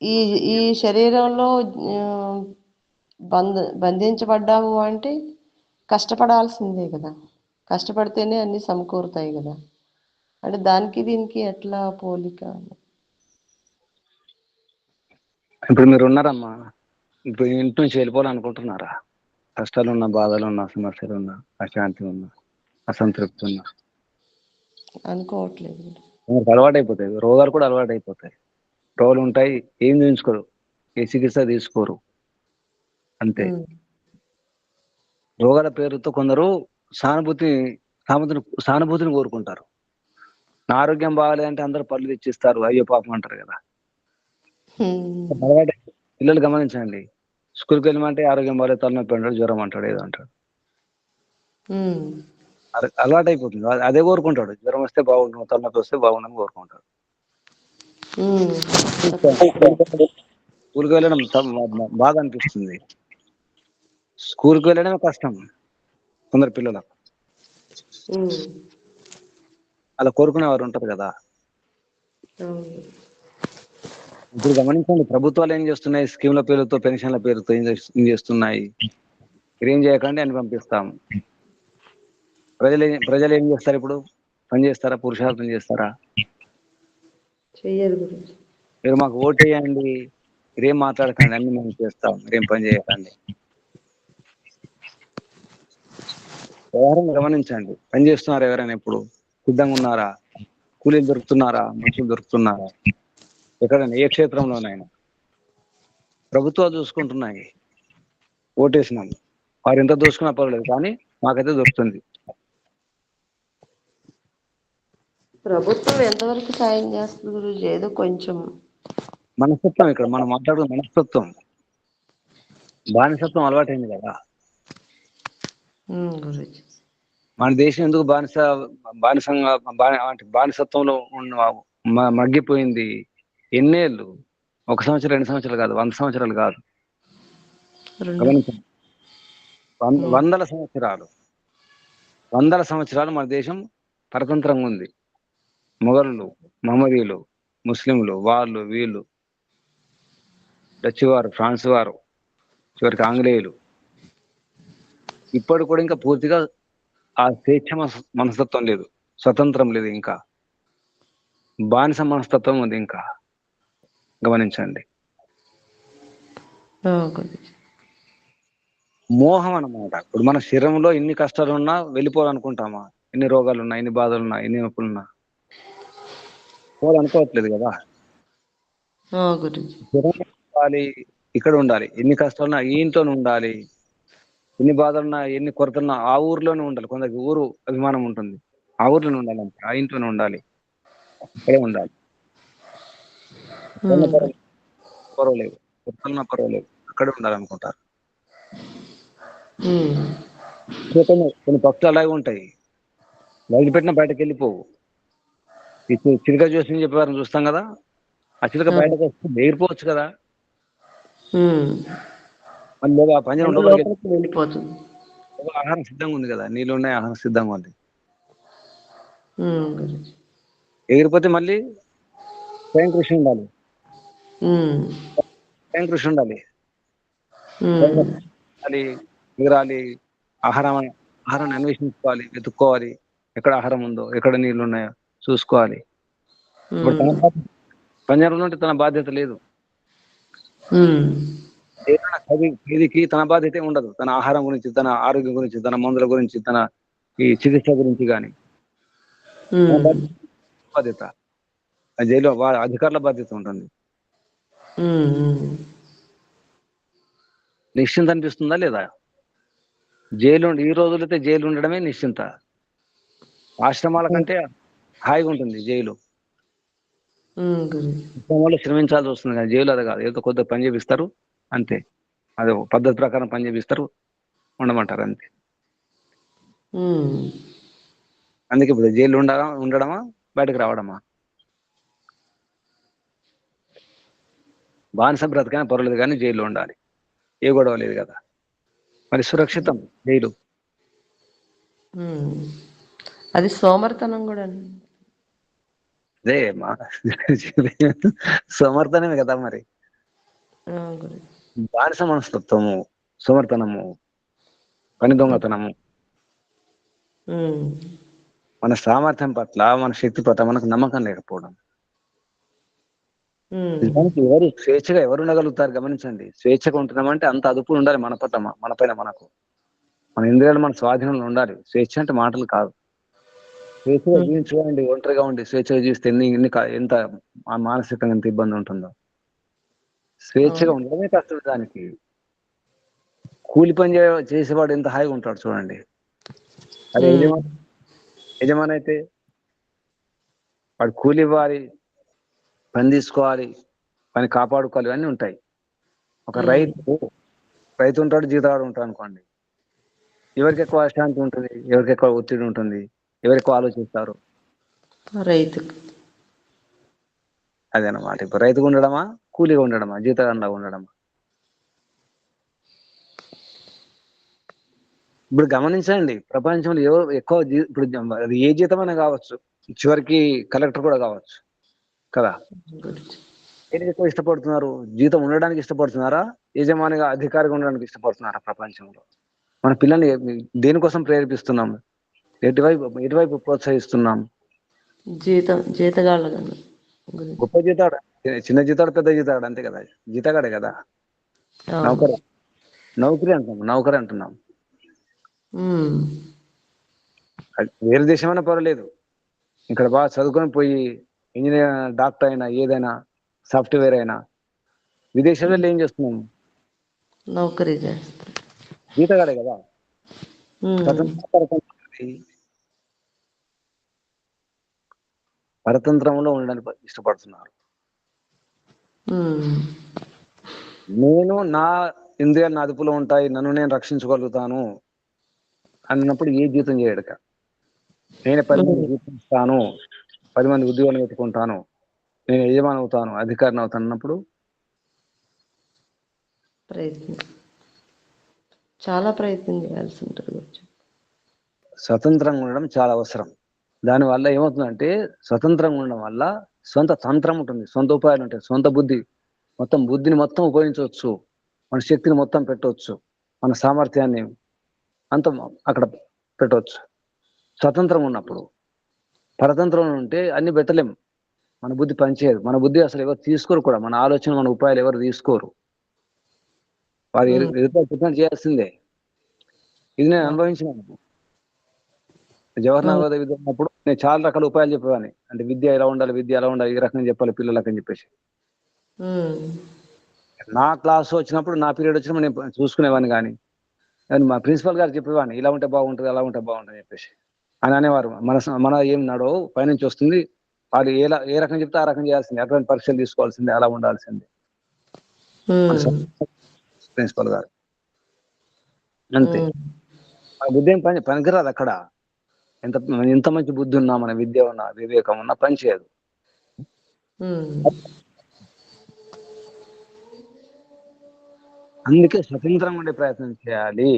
ఈ ఈ శరీరంలో బంధ బంధించబడ్డాము అంటే కష్టపడాల్సిందే కదా. కష్టపడితేనే అన్ని సమకూరుతాయి కదా. అంటే దానికి దీనికి ఎట్లా పోలిక? ఇప్పుడు మీరు ఉన్నారమ్మా ఇప్పుడు ఇంటి నుంచి వెళ్ళిపోవాలనుకుంటున్నారా? కష్టాలు ఉన్నా బాధలు ఉన్నా సమస్యలు ఉన్నా అశాంతి ఉన్నా అసంతృప్తి ఉన్నా అనుకోవట్లేదు. అలవాటు అయిపోతాయి రోగాలు కూడా అలవాటు అయిపోతాయి రోగాలు ఉంటాయి ఏం చూపించుకోరు. ఏ చికిత్స తీసుకోరు. అంతే. రోగాల పేరుతో కొందరు సానుభూతి సానుభూతిని సానుభూతిని కోరుకుంటారు. నా ఆరోగ్యం బాగాలేదంటే అందరూ పళ్ళు తెచ్చిస్తారు. అయ్యో పాపం అంటారు కదా. పిల్లలు గమనించండి. స్కూల్కి వెళ్ళమంటే ఆరోగ్యం బాగాలేదు తలనొప్పి అంటాడు జ్వరం అంటాడు ఏదో అంటాడు. అలవాటు అయిపోతుంది. అదే కోరుకుంటాడు. జ్వరం వస్తే బాగుండు తలనొప్పి వస్తే బాగుండని కోరుకుంటాడు. స్కూల్కి వెళ్ళడం బాధ అనిపిస్తుంది. స్కూల్కి వెళ్ళడమే కష్టం కొందరు పిల్లలకు అలా కోరుకునేవారు ఉంటారు కదా. ఇప్పుడు గమనించండి ప్రభుత్వాలు ఏం చేస్తున్నాయి? స్కీమ్ల పేరుతో పెన్షన్ల పేరుతో ఏం చేస్తున్నాయి? ఏం చేయకండి అని పంపిస్తాం. ప్రజలు ప్రజలు ఏం చేస్తారు ఇప్పుడు? పని చేస్తారా? పురుషార్థం చేస్తారా? చెయ్యరు గురించి. మీరు మాకు ఓటు వేయండి మీరేం మాట్లాడకండి అన్ని మేము చేస్తాం మీరేం పని చేయకండి. ఎవరైనా గమనించండి పని చేస్తున్నారు ఎవరైనా ఇప్పుడు? సిద్ధంగా ఉన్నారా? కూలీలు దొరుకుతున్నారా? మనుషులు దొరుకుతున్నారా? ఎక్కడైనా ఏ క్షేత్రంలోనైనా? ప్రభుత్వాలు చూసుకుంటున్నాయి ఓటేసినాం వారు ఎంత దోసుకున్నా పర్వాలేదు కానీ మాకైతే దొరుకుతుంది. ప్రభుత్వం ఎంతవరకు సాయం చేస్తుంది గురించి ఏదో కొంచెం. మనస్తత్వం ఇక్కడ మనం మాట్లాడుకున్న మనస్తత్వం. బానిసత్వం అలవాటైంది కదా. మన దేశం ఎందుకు బానిస బానిసంగా బానిసత్వంలో ఉన్న మగ్గిపోయింది? ఎన్నేళ్ళు? ఒక సంవత్సరం రెండు సంవత్సరాలు కాదు వంద సంవత్సరాలు కాదు. వందల సంవత్సరాలు. వందల సంవత్సరాలు మన దేశం పరతంత్రంగా ఉంది. మొఘలులు మహమ్మదీయులు ముస్లింలు వాళ్ళు వీళ్ళు డచ్ వారు ఫ్రాన్స్ వారు చివరికి ఆంగ్లేయులు. ఇప్పటి కూడా ఇంకా పూర్తిగా ఆ స్వేచ్ఛ మనస్- మనస్తత్వం లేదు. స్వతంత్రం లేదు ఇంకా. బానిస మనస్తత్వం ఉంది ఇంకా. గమనించండి. మోహం అన్నమాట. ఇప్పుడు మన శరీరంలో ఎన్ని కష్టాలు ఉన్నా వెళ్ళిపోవాలనుకుంటామా? ఎన్ని రోగాలు ఉన్నా ఎన్ని బాధలు ఉన్నా ఎన్ని నొప్పులు ఉన్నా పోవాలనుకోవట్లేదు కదా ఉండాలి? ఇక్కడ ఉండాలి. ఎన్ని కష్టాలున్నా ఈ ఇంట్లోనే ఉండాలి. ఎన్ని బాధలున్నా ఎన్ని కొరతలున్నా ఆ ఊర్లోనే ఉండాలి. కొందరికి ఊరు అభిమానం ఉంటుంది. ఆ ఊర్లోనే ఉండాలి అంతే. ఆ ఇంట్లోనే ఉండాలి. అక్కడే ఉండాలి. పర్వాలేదు. కొరతలున్నా పర్వాలేదు. అక్కడే ఉండాలనుకుంటారు. కొన్ని పక్షులు అలాగే ఉంటాయి. వదిలిపెట్టిన బయటకు వెళ్ళిపోవు చిలుక చూసి చెప్పేవారిని చూస్తాం కదా? ఆ చిలుక బయటకు వస్తే ఎగిరిపోవచ్చు కదా. మళ్ళీ ఆ పంజరం వెళ్ళిపోతుంది. ఆహారం సిద్ధంగా ఉంది కదా? నీళ్ళు ఉన్నాయి ఆహారం సిద్ధంగా ఉంది. ఎగిరిపోతే మళ్ళీ స్వయం కృషి ఉండాలి. స్వయం కృషి ఉండాలి. అది ఎగరాలి ఆహారం ఆహారాన్ని అన్వేషించుకోవాలి వెతుక్కోవాలి. ఎక్కడ ఆహారం ఉందో ఎక్కడ నీళ్ళు ఉన్నాయో. చూసుకోవాలి. పంజరంలో ఉంటే తన బాధ్యత లేదు. ఖైదీకి తన బాధ్యత ఉండదు. తన ఆహారం గురించి తన ఆరోగ్యం గురించి తన మందుల గురించి తన ఈ చికిత్స గురించి కానీ బాధ్యత జైలు వాళ్ళ అధికారుల బాధ్యత ఉంటుంది. నిశ్చింత అనిపిస్తుందా లేదా? జైలు ఈ రోజులైతే జైలు ఉండడమే నిశ్చింత. ఆశ్రమాల కంటే హాయిగా ఉంటుంది జైలు. వాళ్ళు శ్రమించాల్సి వస్తుంది కానీ జైలు అది కాదు. ఏదో కొద్దిగా పని చేపిస్తారు అంతే. అది పద్ధతి ప్రకారం పని చేపిస్తారు ఉండమంటారు అంతే. అందుకే ఇప్పుడు జైలు ఉండగా ఉండడమా బయటకు రావడమా? బానిస బ్రతకైనా పర్వాలేదు కానీ జైల్లో ఉండాలి. ఏ గొడవ లేదు కదా. మరి సురక్షితం జైలు. అది సోమర్తనం కూడా అదే మా సమర్థనమే కదా మరి. బానిస మనస్తత్వము సోమర్తనము పని దొంగతనము. మన సామర్థ్యం పట్ల మన శక్తి పట్ల మనకు నమ్మకం లేకపోవడం. నిజానికి ఎవరు స్వేచ్ఛగా ఎవరు ఉండగలుగుతారు గమనించండి. స్వేచ్ఛగా ఉంటున్నామంటే అంత అదుపు ఉండాలి మన పట్ల మన పైన మనకు. మన ఇంద్రియాలు మన స్వాధీనంలో ఉండాలి. స్వేచ్ఛ అంటే మాటలు కాదు. స్వేచ్ఛగా. జీవించుకోండి ఒంటరిగా ఉండి స్వేచ్ఛగా జీవిస్తే ఎన్ని ఎన్ని ఎంత మానసికంగా ఎంత ఇబ్బంది ఉంటుందో స్వేచ్ఛగా. ఉండడమే కష్టం దానికి కూలి పని చేసేవాడు ఎంత హాయిగా ఉంటాడు చూడండి అదే. యజమాని యజమాని అయితే వాడు కూలి ఇవ్వాలి పని తీసుకోవాలి పని కాపాడుకోవాలి ఇవన్నీ ఉంటాయి ఒక. రైతు రైతు ఉంటాడు జీతగాడు ఉంటాడు అనుకోండి ఎవరికి ఎక్కువ అశాంతి ఉంటుంది ఎవరికి ఎక్కువ ఒత్తిడి ఉంటుంది ఎవరు ఎక్కువ ఆలోచిస్తారు. రైతుకు అదేనమాట. ఇప్పుడు రైతుగా ఉండడమా? కూలీగా ఉండడమా? జీతగాండా ఉండడమా? ఇప్పుడు గమనించండి ప్రపంచంలో ఎవరు ఎక్కువ ఇప్పుడు అది ఏ జీతమైనా కావచ్చు. చివరికి కలెక్టర్ కూడా కావచ్చు. కదా? దేనికి ఎక్కువ ఇష్టపడుతున్నారు? జీతం ఉండడానికి ఇష్టపడుతున్నారా? యజమానిగా అధికారిగా ఉండడానికి ఇష్టపడుతున్నారా ప్రపంచంలో? మన పిల్లల్ని దేనికోసం ప్రేరేపిస్తున్నాం ఎటువైపు ఎటువైపు ప్రోత్సహిస్తున్నాం? జీతం జీతగాళ్ళ గొప్ప జీతాడు చిన్న జీతాడు పెద్ద జీతాడు అంతే కదా? జీతగాడే కదా. నౌకరి నౌకరి అంటున్నాం నౌకరి అంటున్నాం. వేరే దేశమైనా పర్వాలేదు. ఇక్కడ బాగా చదువుకొని పోయి ఇంజనీర్ డాక్టర్ అయినా ఏదైనా సాఫ్ట్వేర్ అయినా విదేశాల్లో వెళ్ళి ఏం చేస్తున్నాం? నౌకరీ జీతగాడే కదా? పరతంత్రం పరతంత్రంలో ఉండడానికి ఇష్టపడుతున్నారు. నేను నా ఇంద్రియాలు నా అదుపులో ఉంటాయి నన్ను నేను రక్షించుకోగలుగుతాను అన్నప్పుడు ఏ జీతం చేయడక. నేను పది మంది జీతం ఇస్తాను పది మంది ఉద్యోగాలు పెట్టుకుంటాను నేను యజమాని అవుతాను అధికారిని అవుతాను అన్నప్పుడు ప్రయత్నం. చాలా ప్రయత్నం చేయాల్సి ఉంటుంది. స్వతంత్రంగా ఉండడం చాలా అవసరం. దానివల్ల ఏమవుతుందంటే స్వతంత్రంగా ఉండడం వల్ల సొంత తంత్రం ఉంటుంది సొంత ఉపాయాలు ఉంటాయి సొంత బుద్ధి. మొత్తం బుద్ధిని మొత్తం ఉపయోగించవచ్చు మన శక్తిని మొత్తం పెట్టవచ్చు మన సామర్థ్యాన్ని అంత అక్కడ పెట్టవచ్చు. స్వతంత్రం ఉన్నప్పుడు పరతంత్రం ఉంటే అన్ని పెట్టలేం మన బుద్ధి పనిచేయదు. మన బుద్ధి అసలు ఎవరు తీసుకోరు కూడా. మన ఆలోచన మన ఉపాయాలు ఎవరు తీసుకోరు. వారు. ఎదుట చేయాల్సిందే. ఇది నేను అనుభవించినాను జవహర్లాల్ నెహ్రూ విద్య ఉన్నప్పుడు నేను చాలా రకాల ఉపాయాలు చెప్పేవాడిని. అంటే విద్య ఎలా ఉండాలి విద్య ఎలా ఉండాలి ఈ రకంగా చెప్పాలి పిల్లలకు అని చెప్పేసి. నా క్లాస్ వచ్చినప్పుడు నా పీరియడ్ వచ్చినప్పుడు నేను చూసుకునేవాడిని కానీ మా ప్రిన్సిపల్ గారు చెప్పేవాడిని ఇలా ఉంటే బాగుంటుంది అలా ఉంటే బాగుంటుంది చెప్పేసి. అని అనేవారు. మన మన ఏం నడో పైనుంచి వస్తుంది. వాళ్ళు ఏ ల- ఏ రకం చెప్తే ఆ రకం చేయాల్సిందే. అటువంటి పరీక్షలు తీసుకోవాల్సిందే అలా ఉండాల్సిందే. ప్రిన్సిపల్ గారు. అంతే. ఆ బుద్ధి ఏం పని పనికిరాదు అక్కడ. ఎంత ఎంత మంచి బుద్ధి ఉన్నా మన విద్య ఉన్నా వివేకం ఉన్నా పని చేయదు. ఉమ్ అందుకే స్వతంత్రంగా ఉండే ప్రయత్నం చేయాలి.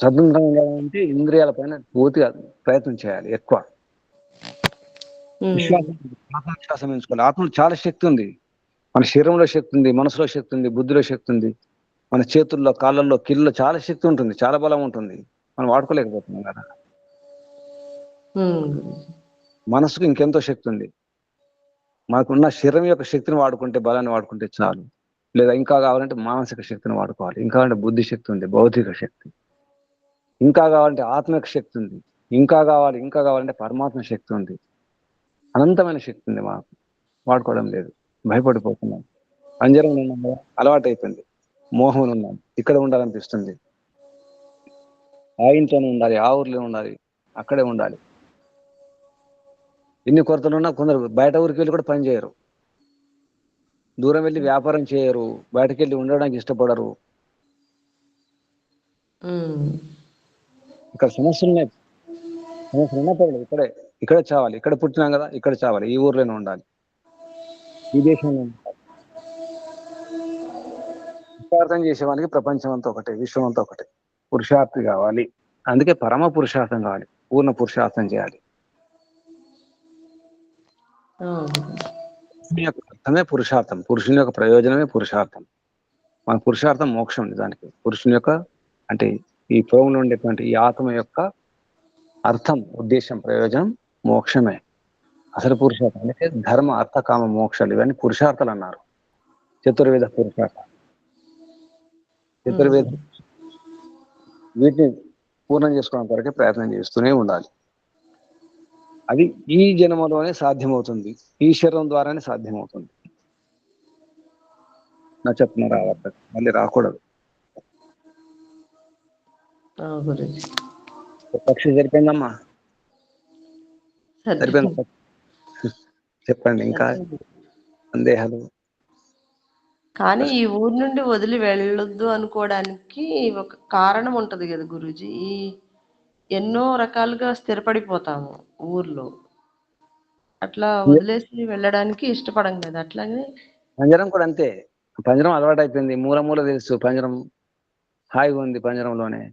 స్వతంత్రంగా ఉండాలంటే ఇంద్రియాల పైన పూర్తిగా ప్రయత్నం చేయాలి ఎక్కువ. ఆత్మవిశ్వాసం ఎంచుకోవాలి. ఆత్మలో చాలా శక్తి ఉంది. మన శరీరంలో శక్తి ఉంది మనసులో శక్తి ఉంది బుద్ధిలో శక్తి ఉంది. మన చేతుల్లో కాళ్ళల్లో కిళ్ళలో చాలా శక్తి ఉంటుంది చాలా బలం ఉంటుంది. మనం వాడుకోలేకపోతున్నాం కదా. మనసుకు ఇంకెంతో శక్తి ఉంది. మనకున్న శరీరం యొక్క శక్తిని వాడుకుంటే బలాన్ని వాడుకుంటే చాలు. లేదా ఇంకా కావాలంటే మానసిక శక్తిని వాడుకోవాలి. ఇంకా అంటే బుద్ధి శక్తి ఉంది భౌతిక శక్తి. ఇంకా కావాలంటే ఆత్మిక శక్తి ఉంది. ఇంకా కావాలి ఇంకా కావాలంటే పరమాత్మ శక్తి ఉంది. అనంతమైన శక్తి ఉంది మాకు. వాడుకోవడం లేదు. భయపడిపోతున్నాం. అంజరం ఉన్నాం అలవాటు అయిపోయింది మోహం ఉన్నాం. ఇక్కడ ఉండాలనిపిస్తుంది. ఆ ఇంట్లోనే ఉండాలి ఆ ఊర్లో ఉండాలి అక్కడే ఉండాలి. ఎన్ని కొరతలు ఉన్నా కొందరు బయట ఊరికి వెళ్ళి కూడా పని చేయరు. దూరం వెళ్ళి వ్యాపారం చేయరు. బయటకు వెళ్ళి ఉండడానికి ఇష్టపడరు. ఇక్కడ సమస్యలు ఉన్నాయి. సమస్యలు ఉన్నా పర్లేదు ఇక్కడే ఇక్కడే చావాలి. ఇక్కడ పుట్టినాం కదా ఇక్కడ చావాలి. ఈ ఊర్లోనే ఉండాలి. ఈ దేశంలో పురుషార్థం చేసేవానికి ప్రపంచం అంతా ఒకటే విశ్వం అంతా ఒకటే. పురుషార్థి కావాలి. అందుకే పరమ పురుషార్థం కావాలి. పూర్ణ పురుషార్థం చేయాలి. యొక్క అర్థమే పురుషార్థం. పురుషుని యొక్క ప్రయోజనమే పురుషార్థం. మన పురుషార్థం మోక్షం నిజానికి పురుషుని యొక్క అంటే ఈ పురంలో ఉండేటువంటి ఈ ఆత్మ యొక్క అర్థం ఉద్దేశం ప్రయోజనం మోక్షమే. అసలు పురుషార్థం అంటే ధర్మ అర్థ కామ మోక్షాలు. ఇవన్నీ పురుషార్థాలు అన్నారు. చతుర్వేద పురుషార్థం. చతుర్వేద వీటిని పూర్ణం చేసుకోవడం కొరకే ప్రయత్నం చేస్తూనే ఉండాలి. అది ఈ జన్మలోనే సాధ్యమవుతుంది. ఈ శరీరం ద్వారానే సాధ్యమవుతుంది. నా చెప్పిన రావద్దు మళ్ళీ రాకూడదు. పక్షి సరిపోయిందమ్మా? సరే సరిపోయింది? చెప్పండి ఇంకా. సందేహాలు. కానీ ఈ ఊరు నుండి వదిలి వెళ్ళొద్దు అనుకోవడానికి ఒక కారణం ఉంటది కదా గురూజీ. ఈ ఎన్నో రకాలుగా స్థిరపడిపోతాము ఊర్లో. అట్లా వదిలేసి వెళ్ళడానికి ఇష్టపడం కదా అట్లాగే పంజరం కూడా అంతే. పంజరం అలవాటు అయిపోయింది మూల మూల తెలుసు. పంజరం హాయిగా ఉంది పంజరంలోనే.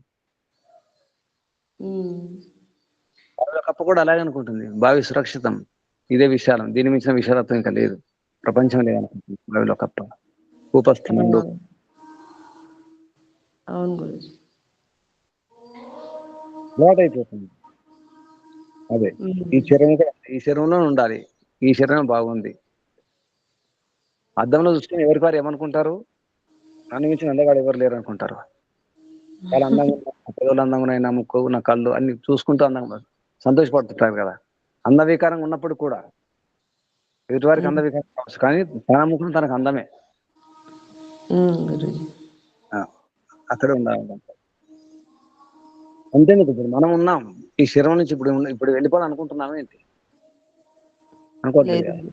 కప్ప కూడా అలాగే అనుకుంటుంది. బావి సురక్షితం. ఇదే విశాలం. దీని మించిన విశాలత్వం ఇంకా లేదు. ప్రపంచం లేదనుకుంటుంది బావిలో కప్ప. ఉపస్థనండు అవును గురూజీ. అలవాటు అయిపోతుంది. అదే. ఈ శరీరం కూడా ఈ శరీరంలో ఉండాలి. ఈ శరీరం బాగుంది. అద్దంలో చూసుకుని ఎవరి వారు ఏమనుకుంటారు? నన్ను మించిన అందగాడు ఎవరు లేరు అనుకుంటారు. చాలా అందంగా పెదవులు అందంగా ఉన్నాయి నా ముక్కు నా కళ్ళు అన్ని చూసుకుంటూ అందంగా సంతోషపడుతుంటారు కదా. అందవికారంగా ఉన్నప్పుడు కూడా ఎదుటి వారికి అందవికారం కావచ్చు కానీ తన ముఖం తనకు అందమే. అక్కడే ఉండాలి. అంతేందుకు ఇప్పుడు మనం ఉన్నాం. ఈ శరీరం నుంచి ఇప్పుడు ఇప్పుడు వెళ్ళిపోవాలి అనుకుంటున్నాం ఏంటి? అనుకోవట్లేదు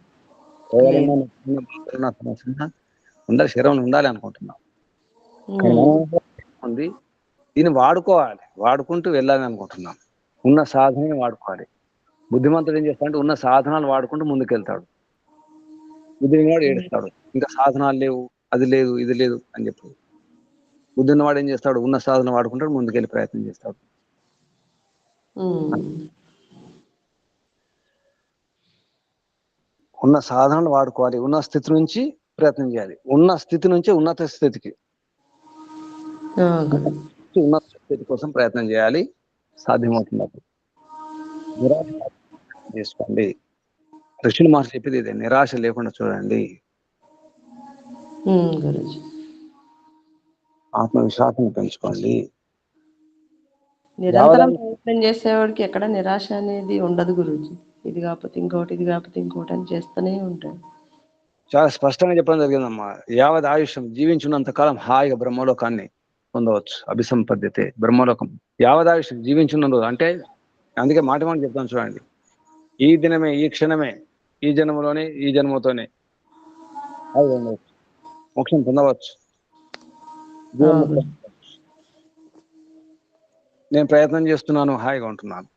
అందరి ఉండాలి అనుకుంటున్నాం. ఉంది దీన్ని వాడుకోవాలి. వాడుకుంటూ వెళ్ళాలి అనుకుంటున్నాం. ఉన్న సాధనని వాడుకోవాలి. బుద్ధిమంతుడు ఏం చేస్తాడంటే ఉన్న సాధనాలు వాడుకుంటూ ముందుకెళ్తాడు. బుద్ధిని ఏడుస్తాడు. ఇంకా సాధనాలు లేవు అది లేదు ఇది లేదు అని చెప్పి. బుద్ధి ఉన్నవాడు ఏం చేస్తాడు? ఉన్న సాధన వాడుకుంటాడు ముందుకెళ్ళి ప్రయత్నం చేస్తాడు. ఉన్న సాధనలు వాడుకోవాలి. ఉన్న స్థితి నుంచి ప్రయత్నం చేయాలి. ఉన్న స్థితి నుంచి ఉన్నత స్థితికి. ఉన్నత స్థితి కోసం ప్రయత్నం చేయాలి. నిరాశ చేసుకోండి. ఋషులు మహర్షి చెప్పేది ఇదే నిరాశ లేకుండా చూడండి. ఆత్మవిశ్వాసం పెంచుకోండి. నిరంతరం ప్రయత్నం చేసేవాడికి ఎక్కడ నిరాశ అనేది ఉండదు గురూజీ. ఇది కాకపోతే ఇంకోటి ఇది కాకపోతే ఇంకోటి అని చేస్తూనే ఉంటాడు. చాలా స్పష్టంగా చెప్పడం జరిగిందమ్మా. యావత్ ఆయుష్యం జీవించినంత కాలం హాయిగా బ్రహ్మలోకాన్ని పొందవచ్చు. అభిసంపద్యతే బ్రహ్మలోకం. యావత్ ఆయుష్యం జీవించున్న రోజు అంటే అందుకే మాట మాట చెప్తాను చూడండి. ఈ దినమే ఈ క్షణమే ఈ జన్మలోనే ఈ జన్మతోనే మోక్షం పొందవచ్చు. నేను ప్రయత్నం చేస్తున్నాను హాయిగా ఉంటున్నాను.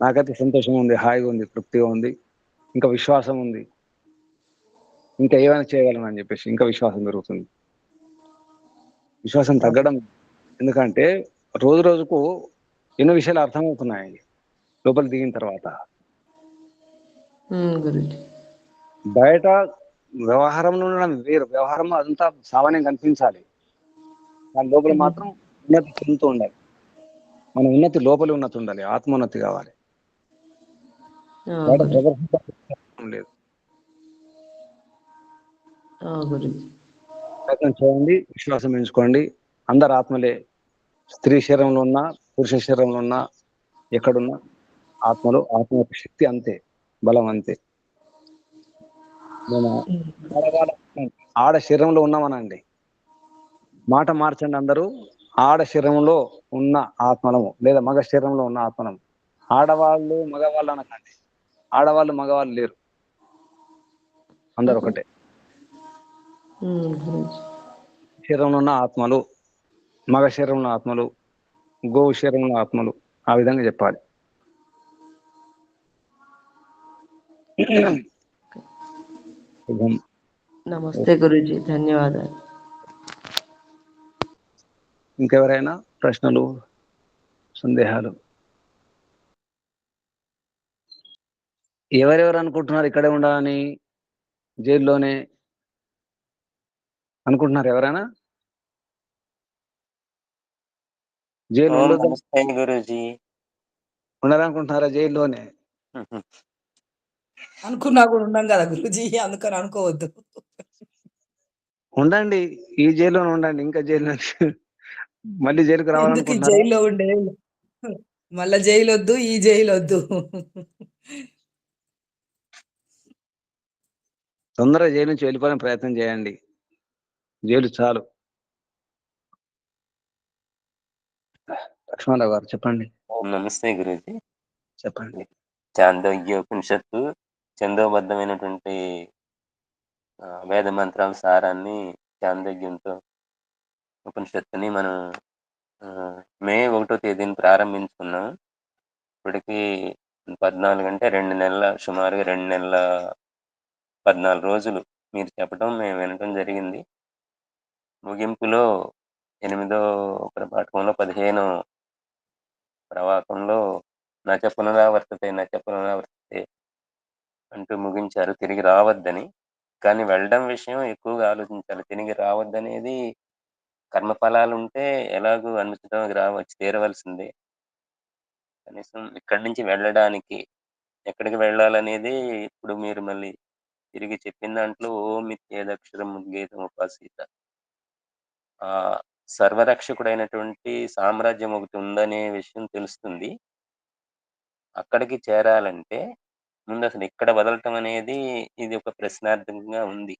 నాకైతే సంతోషం ఉంది హాయిగా ఉంది తృప్తిగా ఉంది ఇంకా విశ్వాసం ఉంది. ఇంకా ఏమైనా చేయగలను అని చెప్పేసి ఇంకా విశ్వాసం పెరుగుతుంది. విశ్వాసం తగ్గడం ఎందుకంటే రోజు రోజుకు ఎన్నో విషయాలు అర్థమవుతున్నాయి లోపల దిగిన తర్వాత. బయట వ్యవహారంలో ఉండడం వేరు. వ్యవహారం అదంతా సామాన్యం కనిపించాలి. దాని లోపల మాత్రం ఉన్నతి చెందుతూ ఉండాలి. మన ఉన్నతి లోపలి ఉన్నతి ఉండాలి. ఆత్మోన్నతి కావాలి. లేదు. ప్రయత్నం చేయండి. విశ్వాసం పెంచుకోండి. అందరు ఆత్మలే స్త్రీ శరీరంలో ఉన్నా పురుష శరీరంలో ఉన్నా ఎక్కడున్నా ఆత్మలో ఆత్మ శక్తి అంతే. బలం అంతే. నేను ఆడ శరీరంలో ఉన్నామనండి. మాట మార్చండి అందరూ. ఆడ శరీరంలో ఉన్న ఆత్మలము లేదా మగ శరీరంలో ఉన్న ఆత్మలము. ఆడవాళ్ళు మగవాళ్ళు అనకండి. ఆడవాళ్ళు మగవాళ్ళు లేరు. అందరు ఒకటే. శరీరంలో ఉన్న ఆత్మలు మగ శరీరంలో ఆత్మలు గోవు శరీరంలో ఆత్మలు ఆ విధంగా చెప్పాలి. శుభం నమస్తే గురూజీ ధన్యవాదాలు. ఇంకెవరైనా ప్రశ్నలు సందేహాలు? ఎవరెవరు అనుకుంటున్నారు ఇక్కడే ఉండాలని జైల్లోనే అనుకుంటున్నారు ఎవరైనా? జైలు గురూజీ. ఉండాలనుకుంటున్నారా జైల్లోనే? అనుకున్నా కూడా ఉన్నాం కదా గురుజీ అందుకని అనుకోవద్దు. ఉండండి ఈ జైల్లోనే ఉండండి ఇంకా జైలు నుంచి మళ్ళీ జైలుకి రావాలనుకుంటున్నారా. జైల్లో ఉండే? మళ్ళా జైలు వద్దు ఈ జైలు వద్దు తొందరగా జైలు నుంచి వెళ్ళిపోవడానికి ప్రయత్నం చేయండి. జైలు చాలు. లక్ష్మణరావు గారు చెప్పండి. ఓం నమస్తే గురూజీ. చెప్పండి. చాందోగ్యోపనిషత్తు చందోబద్ధమైనటువంటి వేద మంత్రాల సారాన్ని చాందోగ్యంతో ఉపనిషత్తుని మనం మే ఒకటో తేదీని ప్రారంభించుకున్నాం. ఇప్పటికి పద్నాలుగు అంటే రెండు నెలల సుమారుగా రెండు నెలల పద్నాలుగు రోజులు మీరు చెప్పడం మేము వినటం జరిగింది. ముగింపులో ఎనిమిదో ప్రభాటకంలో పదిహేను ప్రవాకంలో నచ పునరావర్తతే నచ పునరావర్తతే అంటూ ముగించారు తిరిగి రావద్దని. కానీ వెళ్ళడం విషయం ఎక్కువగా ఆలోచించాలి. తిరిగి రావద్దనేది కర్మఫలాలు ఉంటే ఎలాగూ అనుచితం రావచ్చు తీరవలసిందే. కనీసం ఇక్కడి నుంచి వెళ్ళడానికి ఎక్కడికి వెళ్ళాలనేది ఇప్పుడు మీరు మళ్ళీ తిరిగి చెప్పిన దాంట్లో ఓం ఇత్యేదక్షరం ఉద్గీతం ఉపాసీత. ఆ సర్వరక్షకుడైనటువంటి సామ్రాజ్యం ఒకటి ఉందనే విషయం తెలుస్తుంది. అక్కడికి చేరాలంటే ముందు అసలు ఇక్కడ వదలటం అనేది ఇది ఒక ప్రశ్నార్థకంగా ఉంది.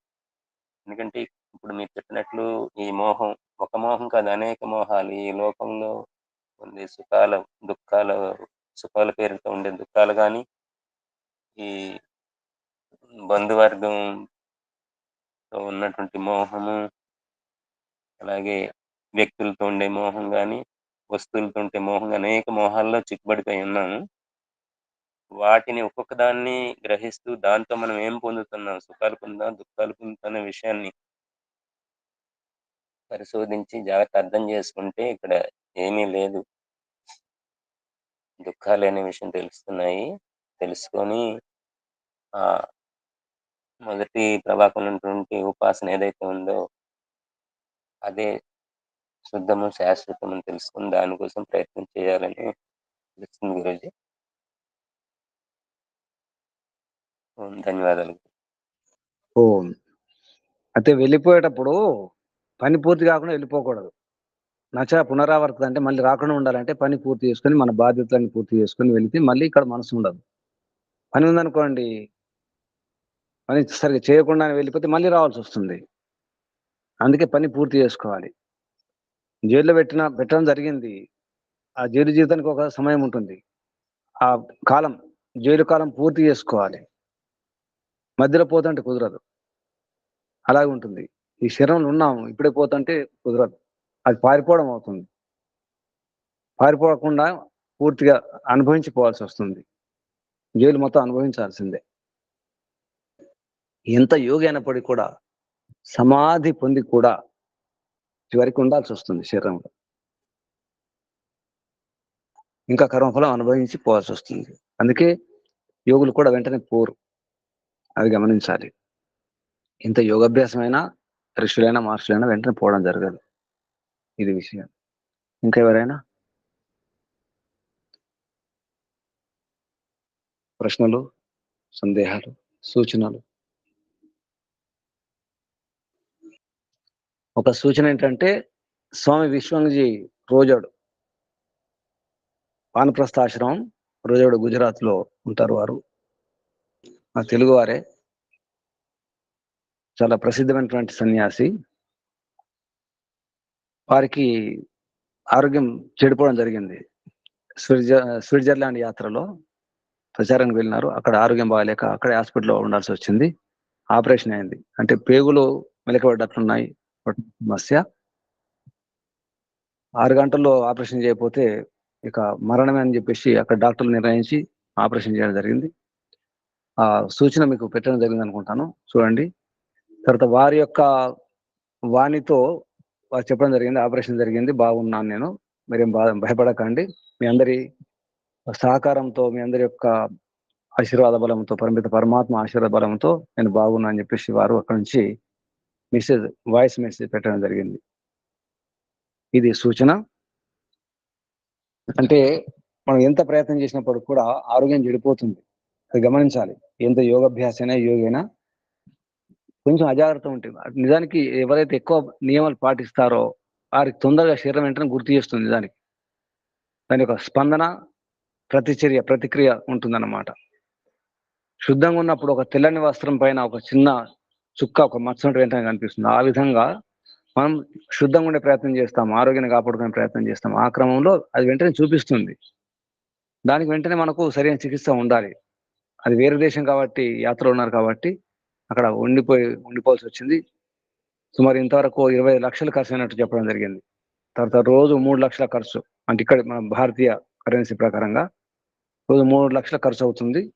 ఎందుకంటే ఇప్పుడు మీరు చెప్పినట్లు ఈ మోహం ఒక మోహం కాదు అనేక మోహాలు ఈ లోకంలో ఉండే సుఖాల దుఃఖాల సుఖాల పేరుతో ఉండే దుఃఖాలు కానీ ఈ బంధువర్గంతో ఉన్నటువంటి మోహము అలాగే వ్యక్తులతో ఉండే మోహం కానీ వస్తువులతో ఉండే మోహం అనేక మోహాల్లో చిక్కుబడిపోయి ఉన్నాము. వాటిని ఒక్కొక్క దాన్ని గ్రహిస్తూ దాంతో మనం ఏం పొందుతున్నాం? సుఖాలు పొందా దుఃఖాలు పొందుతున్న విషయాన్ని పరిశోధించి జాగ్రత్త అర్థం చేసుకుంటే ఇక్కడ ఏమీ లేదు. దుఃఖాలు అనే విషయం తెలుస్తున్నాయి. తెలుసుకొని ఆ మొదటి ప్రభాకం ఉన్నటువంటి ఉపాసన ఏదైతే ఉందో అదే శుద్ధము శాశ్వతము అని తెలుసుకుని దానికోసం ప్రయత్నం చేయాలని తెలుస్తుంది గురుజీ. ఓం ధన్యవాదాలు. ఓ. అయితే వెళ్ళిపోయేటప్పుడు పని పూర్తి కాకుండా వెళ్ళిపోకూడదు. నచ్చ పునరావర్తన అంటే మళ్ళీ రాకుండా ఉండాలంటే పని పూర్తి చేసుకొని మన బాధ్యతలన్నీ పూర్తి చేసుకొని వెళితే మళ్ళీ ఇక్కడ మనసు ఉండదు. పని ఉందనుకోండి పని సరిగ్గా చేయకుండా వెళ్ళిపోతే మళ్ళీ రావాల్సి వస్తుంది. అందుకే పని పూర్తి చేసుకోవాలి. జైల్లో పెట్టిన పెట్టడం జరిగింది. ఆ జైలు జీవితానికి ఒక సమయం ఉంటుంది. ఆ కాలం జైలు కాలం పూర్తి చేసుకోవాలి. మధ్యలో పోతుంటే కుదరదు. అలాగే ఉంటుంది. ఈ శరీరంలో ఉన్నాము ఇప్పుడే పోతుంటే కుదరదు. అది పారిపోవడం అవుతుంది. పారిపోకుండా పూర్తిగా అనుభవించిపోవాల్సి వస్తుంది. జైలు మొత్తం అనుభవించాల్సిందే. ఎంత యోగి అయినప్పటికీ కూడా సమాధి పొంది కూడా చివరికి ఉండాల్సి వస్తుంది శరీరంలో. ఇంకా కర్మఫలం అనుభవించి పోవాల్సి వస్తుంది. అందుకే యోగులు కూడా వెంటనే పోరు. అది గమనించాలి. ఇంత యోగాభ్యాసమైనా ఋషులైనా మహర్షులైనా వెంటనే పోవడం జరగదు. ఇది విషయం. ఇంకా ఎవరైనా? ప్రశ్నలు సందేహాలు సూచనలు? ఒక సూచన ఏంటంటే స్వామి విశ్వంజీ రోజాడు వానప్రస్థాశ్రమం రోజాడు గుజరాత్లో గుజరాత్లో ఉంటారు వారు. మా తెలుగువారే. చాలా ప్రసిద్ధమైనటువంటి సన్యాసి. వారికి ఆరోగ్యం చెడిపోవడం జరిగింది. స్విట్జర్ స్విట్జర్లాండ్ యాత్రలో ప్రచారానికి వెళ్ళినారు. అక్కడ ఆరోగ్యం బాగాలేక అక్కడే హాస్పిటల్లో ఉండాల్సి వచ్చింది. ఆపరేషన్ అయింది. అంటే పేగులు మెలకబడ్డట్లున్నాయి సమస్య ఆరు గంటల్లో ఆపరేషన్ చేయకపోతే ఇక మరణమే అని చెప్పేసి అక్కడ డాక్టర్లు నిర్ణయించి ఆపరేషన్ చేయడం జరిగింది. ఆ సూచన మీకు పెట్టడం జరిగింది అనుకుంటాను చూడండి. తర్వాత వారి యొక్క వాణితో వారు చెప్పడం జరిగింది ఆపరేషన్ జరిగింది. బాగున్నాను నేను. మీరేం బాధ భయపడకండి. మీ అందరి సహకారంతో మీ అందరి యొక్క ఆశీర్వాద బలంతో పరిమిత పరమాత్మ ఆశీర్వాద బలంతో నేను బాగున్నా అని చెప్పేసి వారు అక్కడి నుంచి మెసేజ్ వాయిస్ మెసేజ్ పెట్టడం జరిగింది. ఇది సూచన. అంటే మనం ఎంత ప్రయత్నం చేసినప్పుడు కూడా ఆరోగ్యం చెడిపోతుంది. అది గమనించాలి. ఎంత యోగాభ్యాస అయినా యోగైనా కొంచెం అజాగ్రత్త ఉంటుంది. నిజానికి ఎవరైతే ఎక్కువ నియమాలు పాటిస్తారో వారికి తొందరగా శరీరం వెంటనే గుర్తు చేస్తుంది నిజానికి. దాని యొక్క స్పందన ప్రతిచర్య ప్రతిక్రియ ఉంటుందన్నమాట. శుద్ధంగా ఉన్నప్పుడు ఒక తెల్లని వస్త్రం పైన ఒక చిన్న చుక్క ఒక మచ్చ వెంటనే కనిపిస్తుంది. ఆ విధంగా మనం శుద్ధంగా ఉండే ప్రయత్నం చేస్తాం ఆరోగ్యాన్ని కాపాడుకునే ప్రయత్నం చేస్తాం. ఆ క్రమంలో అది వెంటనే చూపిస్తుంది. దానికి వెంటనే మనకు సరైన చికిత్స ఉండాలి. అది వేరే దేశం కాబట్టి యాత్రలో ఉన్నారు కాబట్టి అక్కడ ఉండిపోయి ఉండిపోవాల్సి వచ్చింది. సుమారు ఇంతవరకు ఇరవై లక్షలు ఖర్చు అయినట్టు చెప్పడం జరిగింది. తర్వాత రోజు మూడు లక్షల ఖర్చు. అంటే ఇక్కడ మన భారతీయ కరెన్సీ ప్రకారంగా రోజు మూడు లక్షల ఖర్చు అవుతుంది.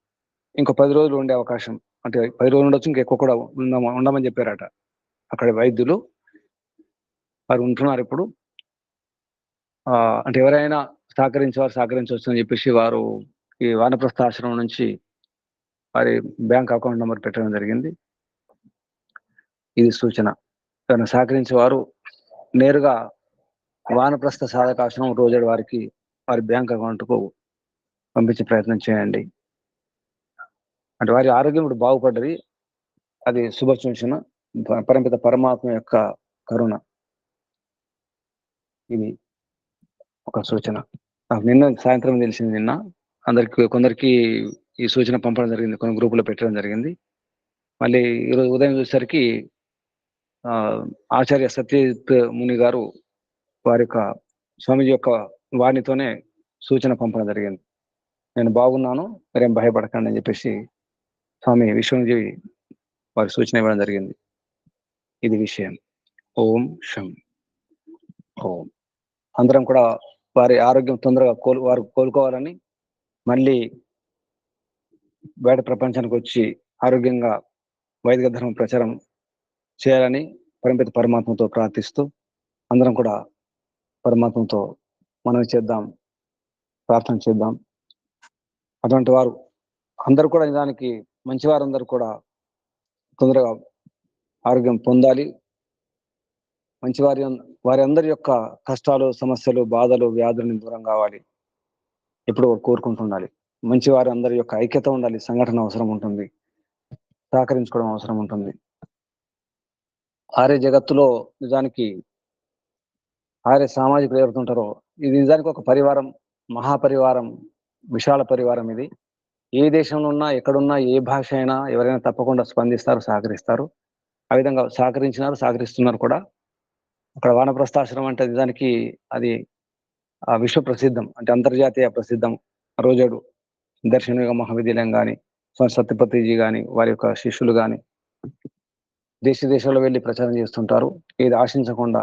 ఇంకో పది రోజులు ఉండే అవకాశం. అంటే పది రోజులు ఉండొచ్చు ఇంకా ఎక్కువ కూడా ఉండమ ఉండమని చెప్పారట అక్కడ వైద్యులు. వారు ఉంటున్నారు ఇప్పుడు. ఆ అంటే ఎవరైనా సహకరించేవారు సహకరించవచ్చు అని చెప్పేసి వారు ఈ వానప్రస్థ ఆశ్రమం నుంచి వారి బ్యాంక్ అకౌంట్ నెంబర్ పెట్టడం జరిగింది. ఇది సూచన. తను సహకరించే వారు నేరుగా వానప్రస్థ సాధకాశనం ఆశ్రమం రోజు వారికి వారి బ్యాంక్ అకౌంట్కు పంపించే ప్రయత్నం చేయండి. అంటే వారి ఆరోగ్యం ఇప్పుడు బాగుపడ్డది. అది శుభ సూచన. ప- పరమిత పరమాత్మ యొక్క కరుణ. ఇది ఒక సూచన. నాకు నిన్న సాయంత్రం తెలిసింది నిన్న. అందరికి కొందరికి ఈ సూచన పంపడం జరిగింది కొన్ని గ్రూపులో పెట్టడం జరిగింది. మళ్ళీ ఈరోజు ఉదయం చూసేసరికి ఆ, ఆచార్య సత్యజిత్ ముని గారు వారి యొక్క స్వామిజీ యొక్క వాణితోనే సూచన పంపడం జరిగింది. నేను బాగున్నాను మీరేం భయపడకండి అని చెప్పేసి స్వామి విశ్వజీ వారి సూచన ఇవ్వడం జరిగింది. ఇది విషయం. ఓం శం. ఓం. అందరం కూడా వారి ఆరోగ్యం తొందరగా కోలు వారు కోలుకోవాలని మళ్ళీ బయట ప్రపంచానికి వచ్చి ఆరోగ్యంగా వైదిక ధర్మ ప్రచారం చేయాలని పరమిత పరమాత్మతో ప్రార్థిస్తూ అందరం కూడా పరమాత్మతో మనం చేద్దాం ప్రార్థన చేద్దాం. అటువంటి వారు అందరూ కూడా నిజానికి మంచి వారందరూ కూడా తొందరగా ఆరోగ్యం పొందాలి. మంచి వారి వారి అందరి యొక్క కష్టాలు సమస్యలు బాధలు వ్యాధులని దూరం కావాలి. ఎప్పుడు కోరుకుంటుండాలి మంచి వారి అందరి యొక్క ఐక్యత ఉండాలి. సంఘటన అవసరం ఉంటుంది. సహకరించుకోవడం అవసరం ఉంటుంది. ఆర్య జగత్తులో నిజానికి ఆర్య సామాజికులు ఎవరుతుంటారో ఇది నిజానికి ఒక పరివారం మహాపరివారం విశాల పరివారం ఇది. ఏ దేశంలో ఉన్నా ఎక్కడున్నా ఏ భాష అయినా ఎవరైనా తప్పకుండా స్పందిస్తారు సహకరిస్తారు. ఆ విధంగా సహకరించినారు సహకరిస్తున్నారు కూడా. అక్కడ వానప్రస్థాశ్రమం అంటే నిజానికి అది ఆ విశ్వ ప్రసిద్ధం అంటే అంతర్జాతీయ ప్రసిద్ధం. రోజాడు దర్శనయుగ మహావిద్యాలయం కానీ స్వామి సత్యపతిజీ కానీ వారి యొక్క శిష్యులు కానీ దేశ దేశాల్లో వెళ్ళి ప్రచారం చేస్తుంటారు. ఏది ఆశించకుండా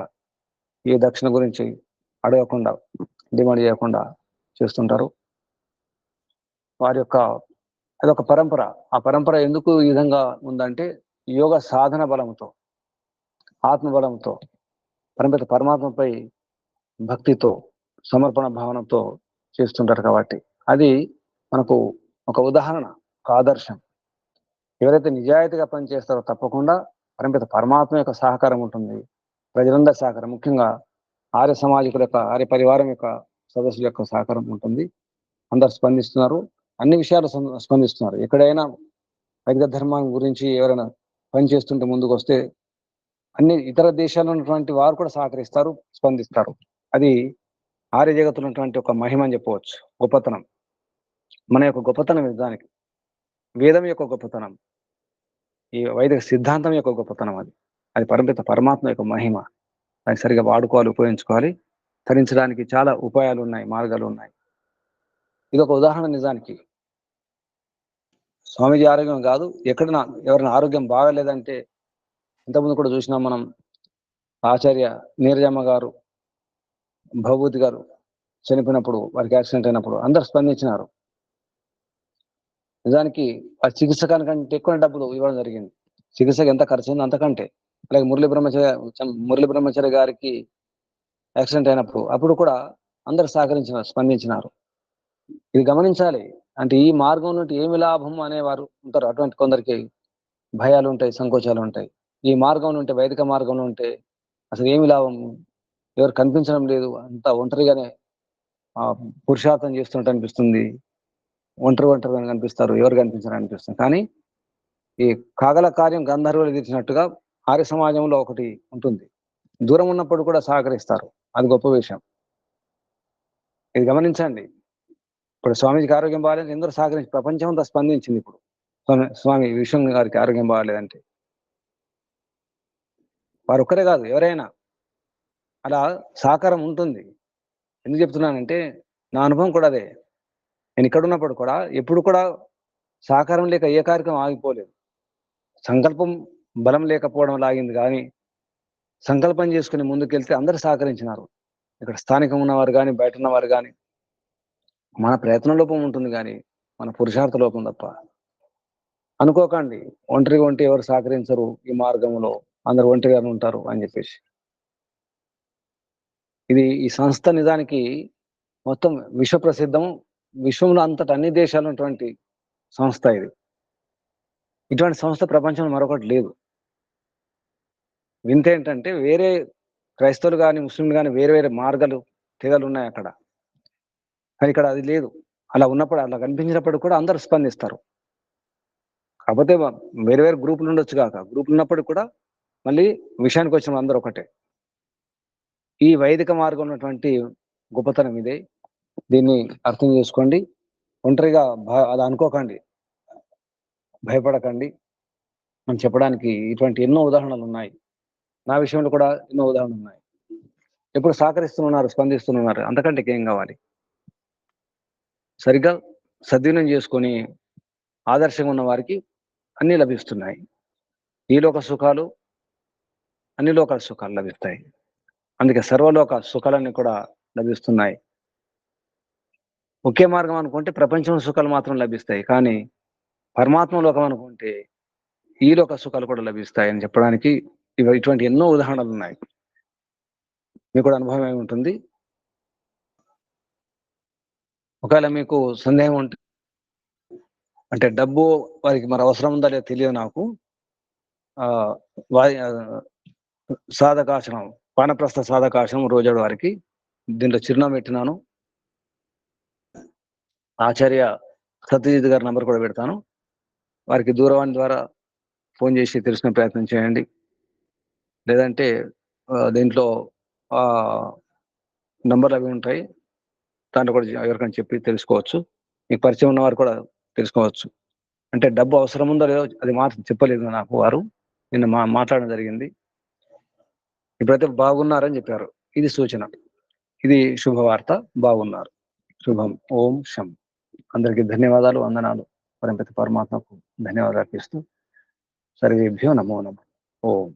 ఏ దక్షిణ గురించి అడగకుండా డిమాండ్ చేయకుండా చేస్తుంటారు. వారి యొక్క అదొక పరంపర. ఆ పరంపర ఎందుకు ఈ విధంగా ఉందంటే యోగ సాధన బలంతో ఆత్మ బలంతో పరమిత పరమాత్మపై భక్తితో సమర్పణ భావనతో చేస్తుంటారు కాబట్టి. అది మనకు ఒక ఉదాహరణ ఒక ఆదర్శం. ఎవరైతే నిజాయితీగా పనిచేస్తారో తప్పకుండా పరిమిత పరమాత్మ యొక్క సహకారం ఉంటుంది. ప్రజలందరి సహకారం ముఖ్యంగా ఆర్య సమాజికుల యొక్క ఆర్య పరివారం యొక్క సదస్సుల యొక్క సహకారం ఉంటుంది. అందరు స్పందిస్తున్నారు. అన్ని విషయాలు స్పందిస్తున్నారు. ఎక్కడైనా వైదిక ధర్మం గురించి ఎవరైనా పని చేస్తుంటే ముందుకు వస్తే అన్ని ఇతర దేశాల్లో ఉన్నటువంటి వారు కూడా సహకరిస్తారు స్పందిస్తారు. అది ఆర్య జగత్తులు ఉన్నటువంటి ఒక మహిమ అని చెప్పవచ్చు. గొప్పతనం. మన యొక్క గొప్పతనం ఇది దానికి వేదం యొక్క గొప్పతనం. ఈ వైదిక సిద్ధాంతం యొక్క గొప్పతనం అది. అది పరమిత పరమాత్మ యొక్క మహిమ. అది సరిగా వాడుకోవాలి ఉపయోగించుకోవాలి. తరించడానికి చాలా ఉపాయాలు ఉన్నాయి మార్గాలు ఉన్నాయి. ఇది ఒక ఉదాహరణ నిజానికి. స్వామీజీ ఆరోగ్యం కాదు. ఎక్కడైనా ఎవరిన ఆరోగ్యం బాగాలేదంటే ఇంతకుముందు కూడా చూసినాం మనం ఆచార్య నీరజమ్మ గారు భవభూతి గారు చనిపోయినప్పుడు వారికి యాక్సిడెంట్ అయినప్పుడు అందరు స్పందించినారు. నిజానికి ఆ చికిత్స కనుకంటే ఎక్కువ డబ్బులు ఇవ్వడం జరిగింది. చికిత్సకి ఎంత ఖర్చు అయిందో అంతకంటే. అలాగే మురళీ బ్రహ్మచారి మురళీ బ్రహ్మచారి గారికి యాక్సిడెంట్ అయినప్పుడు అప్పుడు కూడా అందరు సహకరించినారు స్పందించినారు. ఇది గమనించాలి. అంటే ఈ మార్గం నుండి ఏమి లాభం అనేవారు ఉంటారు. అటువంటి కొందరికి భయాలు ఉంటాయి సంకోచాలు ఉంటాయి. ఈ మార్గం నుండి వైదిక మార్గంలో ఉంటే అసలు ఏమి లాభం? ఎవరు కనిపించడం లేదు. అంత ఒంటరిగానే ఆ పురుషార్థం చేస్తున్నట్టు అనిపిస్తుంది. ఒంటరి ఒంటరిగా కనిపిస్తారు ఎవరు కనిపించారు అనిపిస్తుంది. కానీ ఈ కాగల కార్యం గంధర్వులు తీర్చినట్టుగా ఆర్య సమాజంలో ఒకటి ఉంటుంది. దూరం ఉన్నప్పుడు కూడా సహకరిస్తారు. అది గొప్ప విషయం. ఇది గమనించండి. ఇప్పుడు స్వామీజీకి ఆరోగ్యం బాగాలేదు ఎందరో సహకరించి? ప్రపంచం అంతా స్పందించింది ఇప్పుడు. స్వామి స్వామి విశ్వం గారికి ఆరోగ్యం బాగాలేదంటే. వారు ఒక్కరే కాదు ఎవరైనా. అలా సహకారం ఉంటుంది. ఎందుకు చెప్తున్నానంటే నా అనుభవం కూడా అదే. నేను ఇక్కడ ఉన్నప్పుడు కూడా ఎప్పుడు కూడా సహకారం లేక ఏ కార్యక్రమం ఆగిపోలేదు. సంకల్పం బలం లేకపోవడం లాగింది కానీ సంకల్పం చేసుకుని ముందుకెళ్తే అందరు సహకరించినారు. ఇక్కడ స్థానికంగా ఉన్నవారు కానీ బయట ఉన్నవారు కానీ మన ప్రయత్న లోపం ఉంటుంది కానీ మన పురుషార్థ లోపం తప్ప. అనుకోకండి ఒంటరిగా ఒంటి ఎవరు సహకరించరు ఈ మార్గంలో అందరు ఒంటరిగానే ఉంటారు అని చెప్పేసి. ఇది ఈ సంస్థ నిజానికి మొత్తం విశ్వ ప్రసిద్ధం విశ్వంలో అంతట అన్ని దేశాలు ఉన్నటువంటి సంస్థ ఇది. ఇటువంటి సంస్థ ప్రపంచంలో మరొకటి లేదు. వింత ఏంటంటే వేరే క్రైస్తవులు కానీ ముస్లింలు కానీ వేరే వేరే మార్గాలు తెగలు ఉన్నాయి అక్కడ. కానీ ఇక్కడ అది లేదు. అలా ఉన్నప్పుడు అలా కనిపించినప్పుడు కూడా అందరూ స్పందిస్తారు. కాకపోతే వేరే వేరే గ్రూపులు ఉండొచ్చు కాక. గ్రూపులు ఉన్నప్పుడు కూడా మళ్ళీ విషయానికి వచ్చిన అందరూ ఒకటే. ఈ వైదిక మార్గం ఉన్నటువంటి గొప్పతనం ఇదే. దీన్ని అర్థం చేసుకోండి. ఒంటరిగా భ- అది అనుకోకండి. భయపడకండి. అని చెప్పడానికి ఇటువంటి ఎన్నో ఉదాహరణలు ఉన్నాయి. నా విషయంలో కూడా ఎన్నో ఉదాహరణలు ఉన్నాయి. ఎప్పుడు సహకరిస్తున్నారు స్పందిస్తున్నారు అంతకంటే ఏం కావాలి? సరిగ్గా సద్వినియోగం చేసుకొని ఆదర్శంగా ఉన్న వారికి అన్ని లభిస్తున్నాయి. ఈ లోక సుఖాలు అన్ని లోకాల సుఖాలు లభిస్తాయి. అందుకే సర్వలోక సుఖాలన్నీ కూడా లభిస్తున్నాయి. ఒకే మార్గం అనుకుంటే ప్రపంచంలో సుఖాలు మాత్రం లభిస్తాయి. కానీ పరమాత్మ లోకం అనుకుంటే ఈ లోక సుఖాలు కూడా లభిస్తాయి అని చెప్పడానికి ఇవి ఇటువంటి ఎన్నో ఉదాహరణలు ఉన్నాయి. మీకు కూడా అనుభవం ఏమి ఉంటుంది? ఒకవేళ మీకు సందేహం ఉంటుంది అంటే డబ్బు వారికి మరి అవసరం ఉందా లేదో తెలియదు నాకు. వారి సాధకాశనం పానప్రస్థ సాధకాశనం రోజాడు వారికి దీంట్లో చిరునామా పెట్టినాను. ఆచార్య సత్యజిత్ గారి నంబర్ కూడా పెడతాను. వారికి దూరవాణి ద్వారా ఫోన్ చేసి తెలుసుకునే ప్రయత్నం చేయండి. లేదంటే దీంట్లో ఆ నంబర్లు అవి ఉంటాయి. దాంట్లో కూడా ఎవరికైనా చెప్పి తెలుసుకోవచ్చు. మీకు పరిచయం ఉన్న వారు కూడా తెలుసుకోవచ్చు. అంటే డబ్బు అవసరం ఉందో లేదో అది మాత్రం చెప్పలేదు నాకు వారు. నిన్న మా మాట్లాడడం జరిగింది. ఇప్పుడైతే బాగున్నారని చెప్పారు. ఇది సూచన. ఇది శుభవార్త. బాగున్నారు. శుభం. ఓం శం. అందరికీ ధన్యవాదాలు వందనాలు. పరంపతి పరమాత్మకు ధన్యవాదాలు అర్పిస్తూ సర్వేభ్యో నమో నమో. ఓం.